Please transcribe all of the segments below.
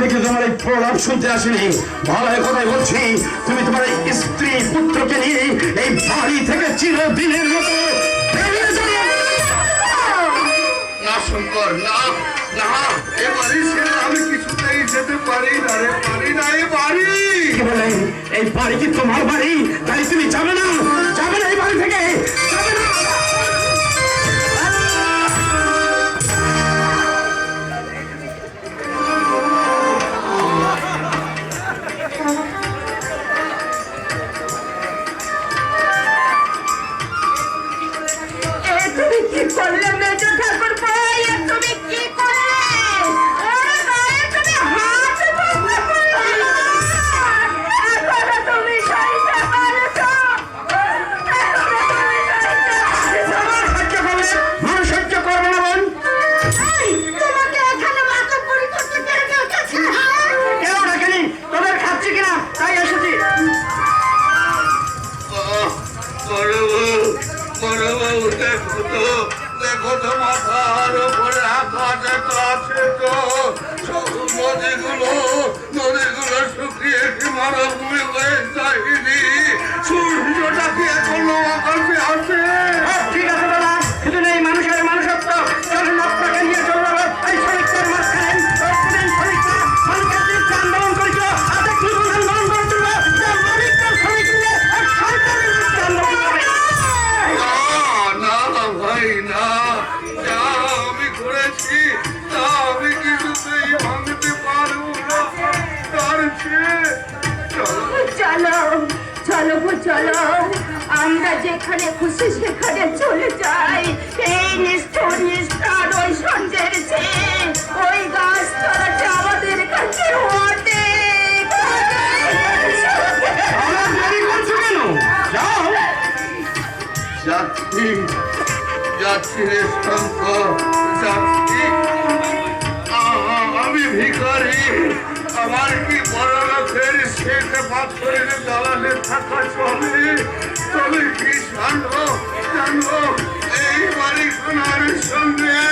আমি কিন্তু তোমার এই প্রলাপ শুনতে আসিনি। ভালো কথাই বলছি তুমি তোমার স্ত্রী পুত্রকে নিয়ে এই বাড়ি থেকে চিরদিনের মতো না শঙ্কর না না এ বাড়ি ছেড়ে আমি কিছুতেই যেতে পারি না রে পারি না এ বাড়ি। কি বলেন এই বাড়ি কি তোমার বাড়ি? তাই তুমি যাবে না? যাবে না এই বাড়ি থেকে? নদীগুলো নদীগুলো শুকিয়ে কি মারাভূমি হয়ে যায়নি। চলো চলো চলো গো চলো। আমরা যেখানে খুশি সেখানে চলে যাই। এই নিষ্ঠুর নিষ্ঠার ওই সঞ্জয়ের চেয়ে। ওই গাছ তলাতে আমাদের কাছে অনেক। আমার দেরি শেখে পাথরের দালালে থাকা চলে। তবে কি জানো জানো এই বাড়ি খানার সঙ্গে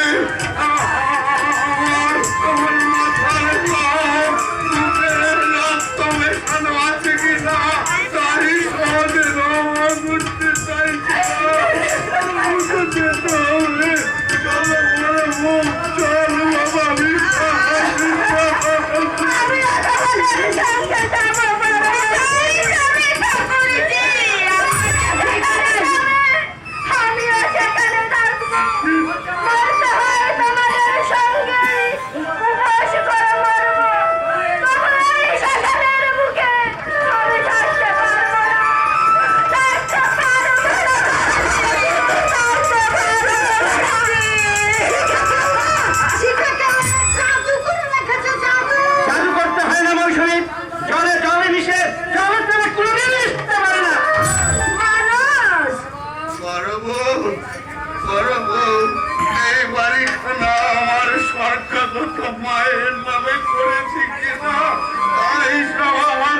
করব? এই বাড়িখানা আমার সরকার মায়ের নামে করেছি কিনা তাই সব আমার